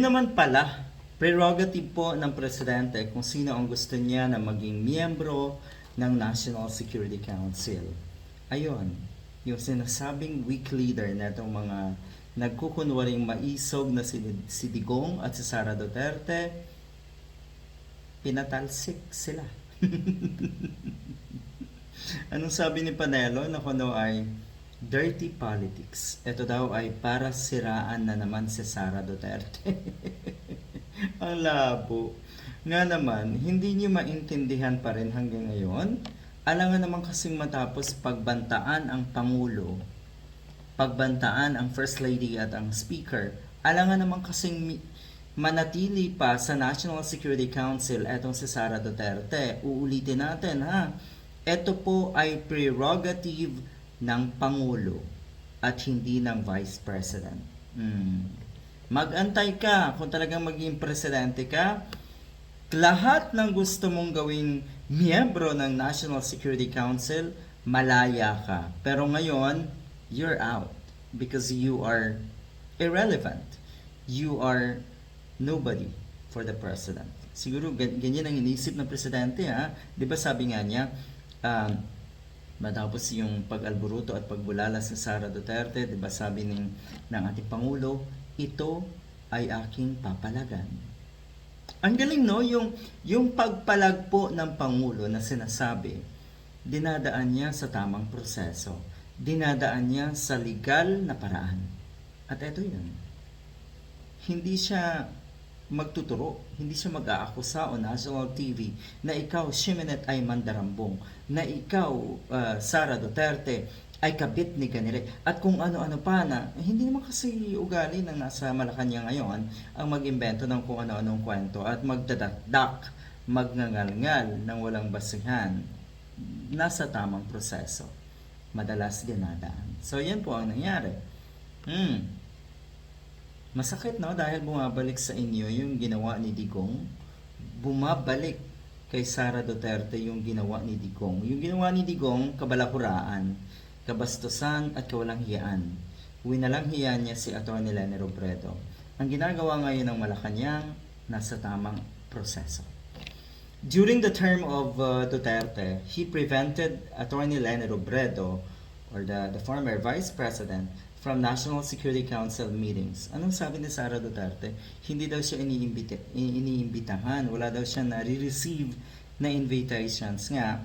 Naman pala, prerogative po ng presidente kung sino ang gusto niya na maging miyembro ng National Security Council. Ayun, yung sinasabing weak leader na itong mga nagkukunwaring maisog na si, Digong at si Sara Duterte, pinatalsik sila. Anong sabi ni Panelo na kuno ay dirty politics. Ito daw ay para siraan na naman si Sara Duterte. Ang labo. Nga naman, hindi niyo maintindihan pa rin hanggang ngayon. Alangan naman kasing matapos pagbantaan ang Pangulo, pagbantaan ang First Lady at ang Speaker, alangan naman kasing manatili pa sa National Security Council etong si Sara Duterte. Uulitin natin ha. Ito po ay prerogative ng Pangulo at hindi ng Vice President. Hmm. Mag-antay ka kung talagang maging presidente ka. Lahat ng gusto mong gawing miyembro ng National Security Council, malaya ka. Pero ngayon, you're out because you are irrelevant. You are nobody for the president. Siguro gan- ganyan ang inisip ng presidente ha. 'Di ba sabi nga niya, um, matapos yung pag-alburuto at pagbulala sa Sara Duterte, 'di ba sabi ng ng ating pangulo, ito ay aking papalagan. Ang galing no, yung yung pagpalag po ng pangulo na sinasabi, dinadaan niya sa tamang proseso. Dinadaan niya sa legal na paraan. At ito 'yun. Hindi siya magtuturo, hindi siya mag-aakusa o national TV na ikaw, Shimenet ay mandarambong, na ikaw, uh, Sara Duterte, ay kabit ni ganire. At kung ano-ano pa na, eh, hindi naman kasi ugali ng nasa Malacanang ngayon ang mag-imbento ng kung ano-anong kwento at magdadakdak, magngangalngal ng walang basihan. Nasa tamang proseso. Madalas dinadaan. So, yan po ang nangyari. Hmm. Masakit no dahil bumabalik sa inyo yung ginawa ni Digong. Bumabalik kay Sara Duterte yung ginawa ni Digong. Yung ginawa ni Digong, kabalakuraan, kabastusan at kawalang hiyaan. Winalang hiya niya si Atty. Lene Robredo. Ang ginagawa ngayon ng Malacanang, nasa tamang proseso. During the term of uh, Duterte, he prevented Atty. Lene Robredo, or the, the former Vice President, from National Security Council meetings. Anong sabi ni Sara Duterte? Hindi daw siya iniimbita, iniimbitahan. Wala daw siya na-receive na invitations nga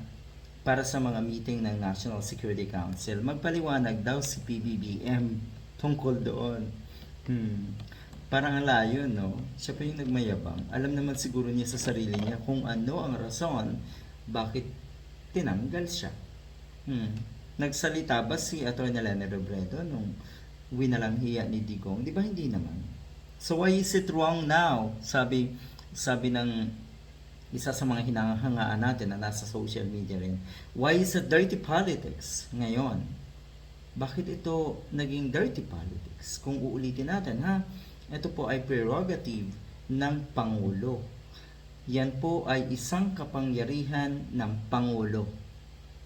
para sa mga meeting ng National Security Council. Magpaliwanag daw si PBBM tungkol doon. Hmm. Parang ang layo, no? Siya pa yung nagmayabang. Alam naman siguro niya sa sarili niya kung ano ang rason bakit tinanggal siya. Hmm. Nagsalita ba si Atty. Lene Robredo nung winalang hiya ni Digong? Di ba hindi naman? So why is it wrong now? Sabi sabi ng isa sa mga hinahangaan natin na nasa social media rin. Why is it dirty politics ngayon? Bakit ito naging dirty politics? Kung uulitin natin ha, ito po ay prerogative ng Pangulo. Yan po ay isang kapangyarihan ng Pangulo.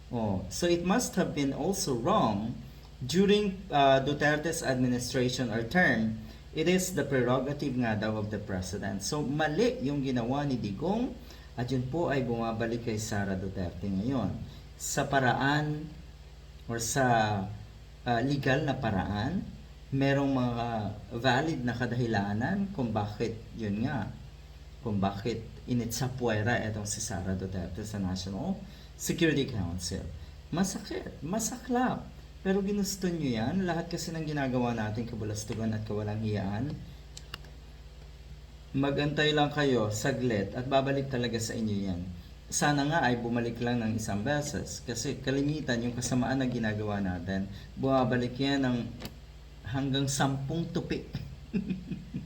Oh, so it must have been also wrong during uh, Duterte's administration or term. It is the prerogative nga daw of the president. So mali yung ginawa ni Digong at yun po ay bumabalik kay Sara Duterte ngayon. Sa paraan or sa uh, legal na paraan, merong mga valid na kadahilanan kung bakit yun nga kung bakit initsapuera itong si Sara Duterte sa National Security Council. Masakit, masaklap. Pero ginusto nyo yan. Lahat kasi ng ginagawa natin kabulastugan at kawalang hiyaan. Magantay lang kayo, saglit, at babalik talaga sa inyo yan. Sana nga ay bumalik lang ng isang beses. Kasi kalimitan yung kasamaan na ginagawa natin, bumabalik yan ng hanggang sampung tupi.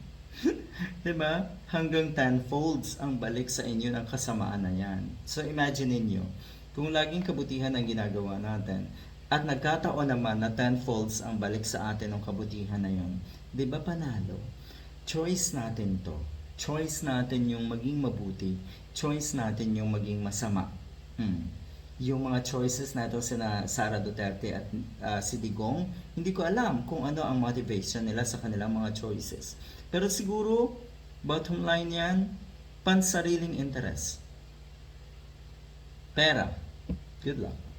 'Di ba? Hanggang tenfolds ang balik sa inyo ng kasamaan na 'yan. So imagine niyo, kung laging kabutihan ang ginagawa natin at nagkataon naman na tenfolds ang balik sa atin ng kabutihan na 'yon, 'di ba panalo? Choice natin 'to. Choice natin yung maging mabuti. Choice natin yung maging masama. Hmm yung mga choices nato sina Sara Duterte at uh, si Digong, hindi ko alam kung ano ang motivation nila sa kanilang mga choices. Pero siguro Bottom line yan, pansariling interest. Pera. Piedade.